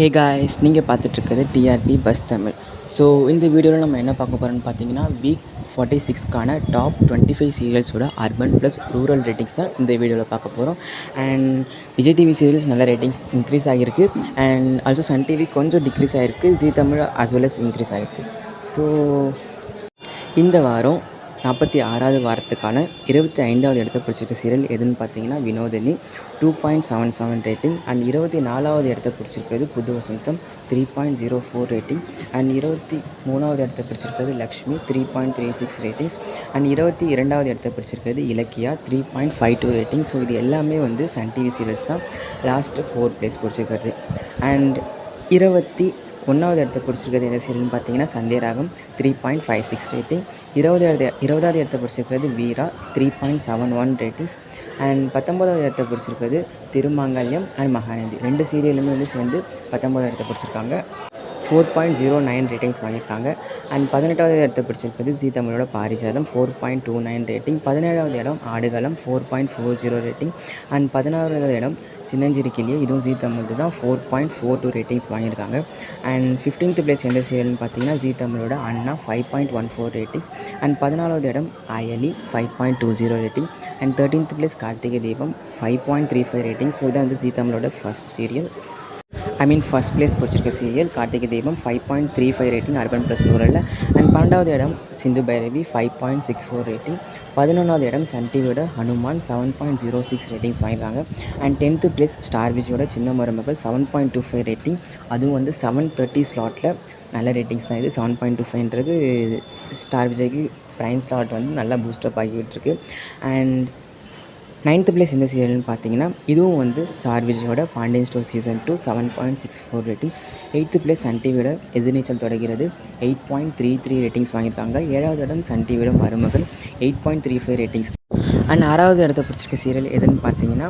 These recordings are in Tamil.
ஹே காய்ஸ் நீங்கள் பார்த்துட்ருக்கிறது டிஆர்பி பஸ் தமிழ் ஸோ இந்த வீடியோவில் நம்ம என்ன பார்க்க போகிறோம்னு பார்த்தீங்கன்னா வீக் ஃபார்ட்டி சிக்ஸ்க்கான டாப் டுவெண்ட்டி ஃபைவ் சீரியல்ஸோட அர்பன் ப்ளஸ் ரூரல் ரேட்டிங்ஸ் தான் இந்த வீடியோவில் பார்க்க போகிறோம் அண்ட் விஜய் டிவி சீரியல்ஸ் நல்ல ரேட்டிங்ஸ் இன்க்ரீஸ் ஆகிருக்கு அண்ட் ஆல்சோ சன் டிவி கொஞ்சம் டிக்ரீஸ் ஆகிருக்கு Zee Tamil as well as increase ஆகிருக்கு ஸோ இந்த வாரம் நாற்பத்தி ஆறாவது வாரத்துக்கான இருபத்தி ஐந்தாவது இடத்த பிடிச்சிருக்க சீரியல் எதுன்னு பார்த்தீங்கன்னா Vinodhini. Two point seven seven rating and இருபத்தி நாலாவது இடத்த பிடிச்சிருக்கிறது Pudhu Vasantham three point zero four rating and இருபத்தி மூணாவது இடத்த பிடிச்சிருக்கிறது Lakshmi three point three six ratings and இருபத்தி இரண்டாவது இடத்த பிடிச்சிருக்கிறது Ilakkiya three point five two rating so இது எல்லாமே வந்து சன் டிவி சீரியல்ஸ் தான். லாஸ்ட்டு ஃபோர் ப்ளேஸ் பிடிச்சிருக்கிறது. அண்ட் இருபத்தி ஒன்றாவது இடத்த பிடிச்சிருக்கிறது எந்த சீரியல்னு பார்த்தீங்கன்னா Sandhyaragam three point five six rating இருபதாவது இருபதாவது இடத்த பிடிச்சிருக்கிறது Veera three point seven one ratings and பத்தொம்போதாவது இடத்த பிடிச்சிருக்கிறது திருமாங்கல்யம் அண்ட் மகாநதி ரெண்டு சீரியலுமே வந்து சேர்ந்து பத்தொம்போதாவது இடத்த பிடிச்சிருக்காங்க. Four point zero nine ratings வாங்கியிருக்காங்க. அண்ட் பதினெட்டாவது இடத்தை பிடிச்சிருக்கிறது ஜி தமிழோட Parijatham four point two nine rating பதினேழாவது இடம் Aadukalam four point four zero rating and பதினாறாவது இடம் சின்னஞ்சிறு கிளியே இதுவும் ஜீ தமிழ் தான். Four point four two ratings வாங்கியிருக்காங்க. அண்ட் ஃபிஃப்டீன்த் பிளேஸ் எந்த சீரியல்னு பார்த்தீங்கன்னா ஜீ தமிழோட Anna five point one four ratings and பதினாலாவது இடம் Ayali five point two zero rating and thirteenth place Karthigai Deepam five point three five rating so இதான் வந்து ஜீ தமிழோட first serial I mean first place பிடிச்சிருக்க serial Karthigai Deepam five point three five rating urban plus ரூரலில் and பன்னெண்டாவது இடம் Sindhu Bhairavi five point six four rating பதினொன்றாவது இடம் சன் டிவியோட Hanuman seven point zero six ratings வாங்கியிருக்காங்க. அண்ட் டென்த்து ப்ளேஸ் ஸ்டார் விஜயோட Chinna Marumagal seven point two five rating அதுவும் வந்து செவன் தேர்ட்டி ஸ்லாட்டில் நல்ல ரேட்டிங்ஸ் தான். இது செவன் பாயிண்ட் டூ ஃபைவ்ன்றது ஸ்டார் விஜய்க்கு ப்ரைம் ஸ்லாட் வந்து நல்லா பூஸ்டப் ஆகிவிட்டுருக்கு அண்ட் நைன்த்து பிளேஸ் எந்த சீரியல்னு பார்த்தீங்கன்னா இதுவும் வந்து ஸ்டார் விஜயோட Pandian store season two seven point six four ratings. Eighth place Sun டிவியோட எதிர்நீச்சல் தொடர்கிறது. Eight point three three ratings வாங்கியிருக்காங்க. ஏழாவது இடம் சன் டிவியோட Marumagal eight point three five ratings. And ஆறாவது இடத்த பிடிச்சிருக்க சீரியல் எதுன்னு பார்த்தீங்கன்னா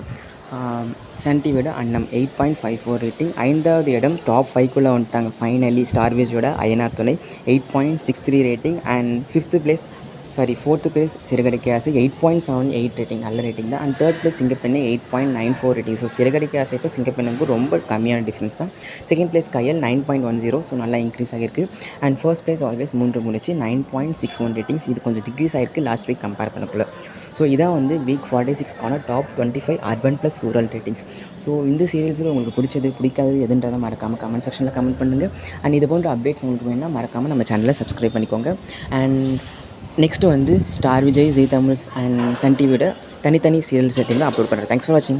சன் டிவியோட Annam eight point five four rating. ஐந்தாவது இடம் டாப் ஃபைவ்க்குள்ளே வந்துட்டாங்க. ஃபைனலி ஸ்டார் விஜயோட Ayyanar Thunai eight point six three rating. And fifth place sorry fourth place Siragadikka Aasai eight point seven eight rating நல்ல ரேட்டிங் தான். And third place சிங்கப்பெண்ணை eight point nine four rating so சிறுகடிக்க ஆசைக்கும் சிங்கப்பெண்ணுக்கும் ரொம்ப கம்மியான டிஃப்ரென்ஸ் தான். Second place Kayal nine point one zero so நல்லா இன்க்ரீஸ் ஆகிருக்கு and first place always Moondru Mudichu nine point six one ratings இது கொஞ்சம் டிக்ரீஸ் ஆகிருக்கு லாஸ்ட் வீக் கம்பேர் பண்ணக்குள்ள ஸோ இதான் வந்து week forty சிக்ஸ்க்கான top twenty five urban plus rural ratings so இந்த சீரியல்ஸில் உங்களுக்கு பிடிச்சது பிடிக்காதது எதுன்றதை மறக்காமல் கமெண்ட் செக்ஷனில் கமெண்ட் பண்ணுங்கள் அண்ட் இது போன்ற அப்டேட்ஸ் உங்களுக்கு வேணால் மறக்காமல் நம்ம சேனலை சப்ஸ்கிரைப் பண்ணிக்கோங்க. அண்ட் நெக்ஸ்ட்டு வந்து star Vijay Zee Tamils and Sun டிவியோட தனித்தனி சீரியல் செட்டிங்கில் அப்லோட் பண்ணுறேன் தேங்க்ஸ் ஃபார் வாட்சிங்